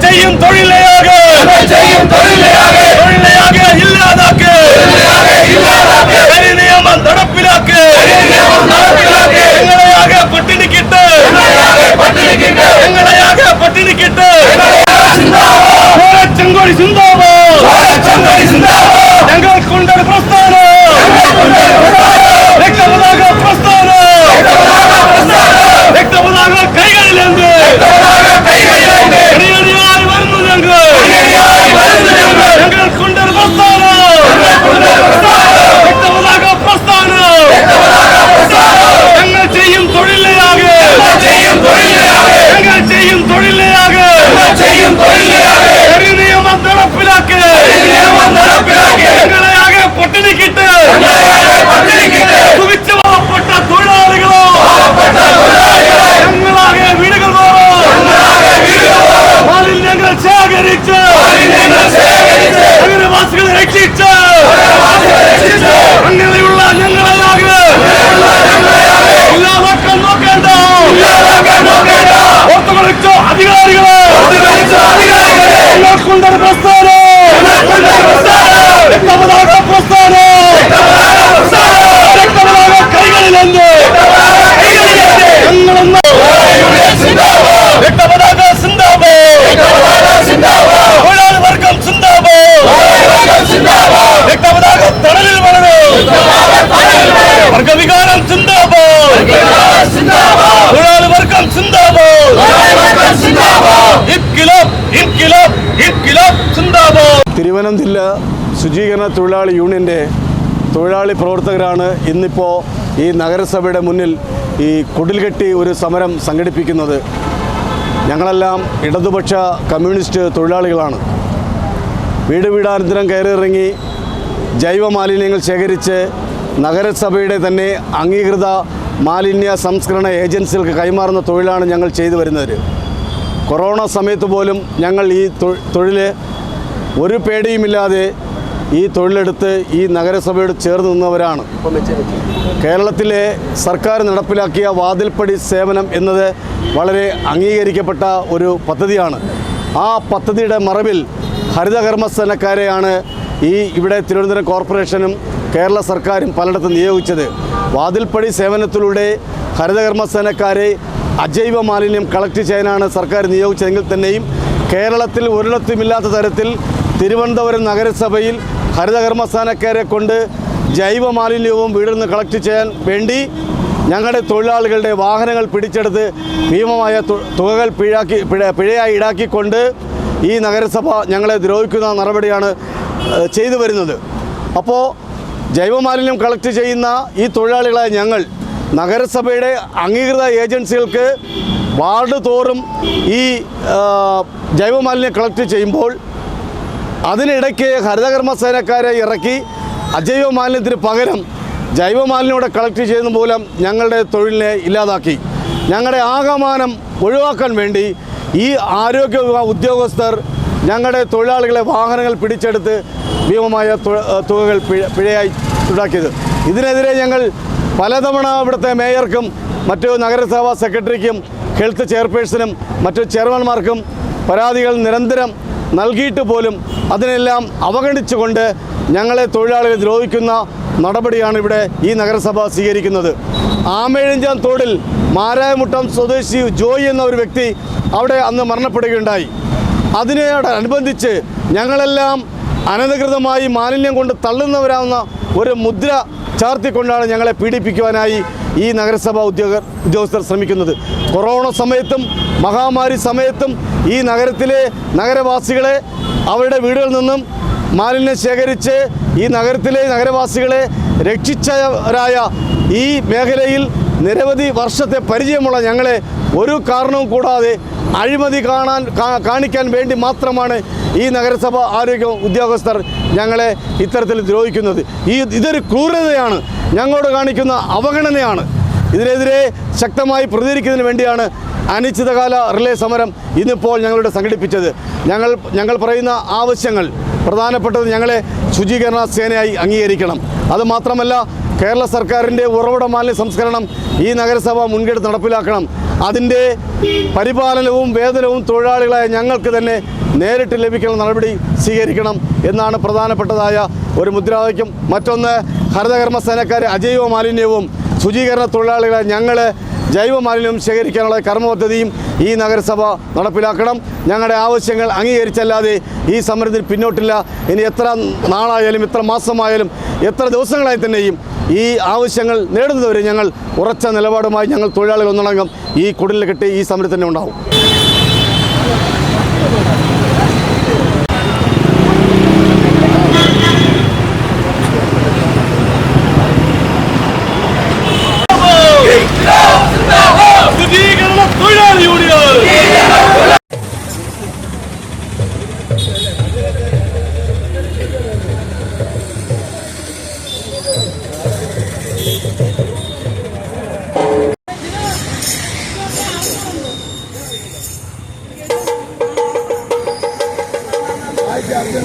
செய்யும் தொழிலே തിരുവനന്തപുരം ജില്ല ശുചീകരണ തൊഴിലാളി യൂണിയന്റെ തൊഴിലാളി പ്രവർത്തകരാണ് ഇന്നിപ്പോൾ ഈ നഗരസഭയുടെ മുന്നിൽ ഈ കുടിൽകെട്ടി ഒരു സമരം സംഘടിപ്പിക്കുന്നത്. ഞങ്ങളെല്ലാം ഇടതുപക്ഷ കമ്മ്യൂണിസ്റ്റ് തൊഴിലാളികളാണ്. വീട് വീടാനന്തരം കയറിയിറങ്ങി ജൈവ മാലിന്യങ്ങൾ ശേഖരിച്ച് നഗരസഭയുടെ തന്നെ അംഗീകൃത മാലിന്യ സംസ്കരണ ഏജൻസികൾക്ക് കൈമാറുന്ന തൊഴിലാണ് ഞങ്ങൾ ചെയ്തു വരുന്നത്. കൊറോണ സമയത്ത് പോലും ഞങ്ങൾ ഈ തൊ- തൊഴിൽ ഒരു പേടിയുമില്ലാതെ ഈ തൊഴിലെടുത്ത് ഈ നഗരസഭയോട് ചേർന്ന് നിന്നവരാണ്. കേരളത്തിലെ സർക്കാർ നടപ്പിലാക്കിയ വാതിൽപ്പടി സേവനം എന്നത് വളരെ അംഗീകരിക്കപ്പെട്ട ഒരു പദ്ധതിയാണ്. ആ പദ്ധതിയുടെ മറവിൽ ഹരിതകർമ്മസേനക്കാരെയാണ് ഈ ഇവിടെ തിരുവനന്തപുരം കോർപ്പറേഷനും കേരള സർക്കാരും പലയിടത്തും നിയോഗിച്ചത്. വാതിൽപ്പടി സേവനത്തിലൂടെ ഹരിതകർമ്മസേനക്കാരെ അജൈവ മാലിന്യം കളക്ട് ചെയ്യാനാണ് സർക്കാർ നിയോഗിച്ചതെങ്കിൽ തന്നെയും കേരളത്തിൽ ഒരിടത്തുമില്ലാത്ത തരത്തിൽ തിരുവനന്തപുരം നഗരസഭയിൽ ഹരിതകർമ്മസ്ഥാനക്കാരെ കൊണ്ട് ജൈവ മാലിന്യവും വീടിൽ നിന്ന് കളക്ട് ചെയ്യാൻ വേണ്ടി ഞങ്ങളുടെ തൊഴിലാളികളുടെ വാഹനങ്ങൾ പിടിച്ചെടുത്ത് ഭീമമായ തുകകൾ പിഴാക്കി പിഴ പിഴയായി ഈടാക്കിക്കൊണ്ട് ഈ നഗരസഭ ഞങ്ങളെ ദ്രോഹിക്കുന്ന നടപടിയാണ് ചെയ്തു വരുന്നത്. അപ്പോൾ ജൈവമാലിന്യം കളക്ട് ചെയ്യുന്ന ഈ തൊഴിലാളികളായ ഞങ്ങൾ നഗരസഭയുടെ അംഗീകൃത ഏജൻസികൾക്ക് വാർഡ് തോറും ഈ ജൈവമാലിന്യം കളക്ട് ചെയ്യുമ്പോൾ അതിനിടയ്ക്ക് ഹരിതകർമ്മ സേനക്കാരെ ഇറക്കി അജൈവ മാലിന്യത്തിന് പകരം ജൈവ മാലിന്യം ഇവിടെ കളക്ട് ചെയ്യുന്ന മൂലം ഞങ്ങളുടെ തൊഴിലിനെ ഇല്ലാതാക്കി. ഞങ്ങളുടെ ആകമാനം ഒഴിവാക്കാൻ വേണ്ടി ഈ ആരോഗ്യ ഉദ്യോഗസ്ഥർ ഞങ്ങളുടെ തൊഴിലാളികളെ വാഹനങ്ങൾ പിടിച്ചെടുത്ത് ഭീമമായ തുകകൾ പിഴ പിഴയായി ഈടാക്കിയത് ഇതിനെതിരെ ഞങ്ങൾ പലതവണ ഇവിടുത്തെ മേയർക്കും മറ്റു നഗരസഭാ സെക്രട്ടറിക്കും ഹെൽത്ത് ചെയർപേഴ്സണും മറ്റു ചെയർമാൻമാർക്കും പരാതികൾ നിരന്തരം നൽകിയിട്ട് പോലും അതിനെല്ലാം അവഗണിച്ചുകൊണ്ട് ഞങ്ങളെ തൊഴിലാളികളെ ദ്രോഹിക്കുന്ന നടപടിയാണ് ഇവിടെ ഈ നഗരസഭ സ്വീകരിക്കുന്നത്. ആമേഴഞ്ചാം തോടിൽ മാരായമുട്ടം സ്വദേശി ജോയി എന്ന ഒരു വ്യക്തി അവിടെ അന്ന് മരണപ്പെടുകയുണ്ടായി. അതിനോടനുബന്ധിച്ച് ഞങ്ങളെല്ലാം അനധികൃതമായി മാലിന്യം കൊണ്ട് തള്ളുന്നവരാവുന്ന ഒരു മുദ്ര ചാർത്തിക്കൊണ്ടാണ് ഞങ്ങളെ പീഡിപ്പിക്കുവാനായി ഈ നഗരസഭാ ഉദ്യോഗ ഉദ്യോഗസ്ഥർ ശ്രമിക്കുന്നത്. കൊറോണ സമയത്തും മഹാമാരി സമയത്തും ഈ നഗരത്തിലെ നഗരവാസികളെ അവരുടെ വീടുകളിൽ നിന്നും മാലിന്യം ശേഖരിച്ച് ഈ നഗരത്തിലെ നഗരവാസികളെ രക്ഷിച്ചവരായ ഈ മേഖലയിൽ നിരവധി വർഷത്തെ പരിചയമുള്ള ഞങ്ങളെ ഒരു കാരണവും കൂടാതെ അഴിമതി കാണാൻ കാണിക്കാൻ വേണ്ടി മാത്രമാണ് ഈ നഗരസഭ ആരോഗ്യ ഉദ്യോഗസ്ഥർ ഞങ്ങളെ ഇത്തരത്തിൽ ദ്രോഹിക്കുന്നത്. ഈ ഇതൊരു ക്രൂരതയാണ്. ഞങ്ങളോട് കാണിക്കുന്ന അവഗണനയാണ്. ഇതിനെതിരെ ശക്തമായി പ്രതികരിക്കുന്നതിന് വേണ്ടിയാണ് അനിശ്ചിതകാല റിലേ സമരം ഇന്നിപ്പോൾ ഞങ്ങളുടെ സംഘടിപ്പിച്ചത്. ഞങ്ങൾ ഞങ്ങൾ പറയുന്ന ആവശ്യങ്ങൾ പ്രധാനപ്പെട്ടത് ഞങ്ങളെ ശുചീകരണ സേനയായി അംഗീകരിക്കണം. അതുമാത്രമല്ല കേരള സർക്കാരിന്റെ ഉറവിട മാലിന്യ സംസ്കരണം ഈ നഗരസഭ മുൻകെടുത്ത് നടപ്പിലാക്കണം. അതിന്റെ പരിപാലനവും വേതനവും തൊഴിലാളികളായ ഞങ്ങൾക്ക് തന്നെ നേരിട്ട് ലഭിക്കുന്ന നടപടി സ്വീകരിക്കണം എന്നാണ് പ്രധാനപ്പെട്ടതായ ഒരു മുദ്രാവാക്യം. മറ്റൊന്ന് ഹരിതകർമ്മ സേനക്കാരെ അജൈവ മാലിന്യവും ശുചീകരണ തൊഴിലാളികളെ ഞങ്ങൾ ജൈവ മാലിന്യം ശേഖരിക്കാനുള്ള കർമ്മ പദ്ധതിയും ഈ നഗരസഭ നടപ്പിലാക്കണം. ഞങ്ങളുടെ ആവശ്യങ്ങൾ അംഗീകരിച്ചല്ലാതെ ഈ സമരത്തിൽ പിന്നോട്ടില്ല. ഇനി എത്ര നാളായാലും എത്ര മാസമായാലും എത്ര ദിവസങ്ങളായി തന്നെയും ഈ ആവശ്യങ്ങൾ നേടുന്നതുവരെ ഞങ്ങൾ ഉറച്ച നിലപാടുമായി ഞങ്ങൾ തൊഴിലാളികൾ ഒന്നടങ്കം ഈ കുടിലിൽ കെട്ടി ഈ സമരത്തിന് ഉണ്ടാവും. geldi.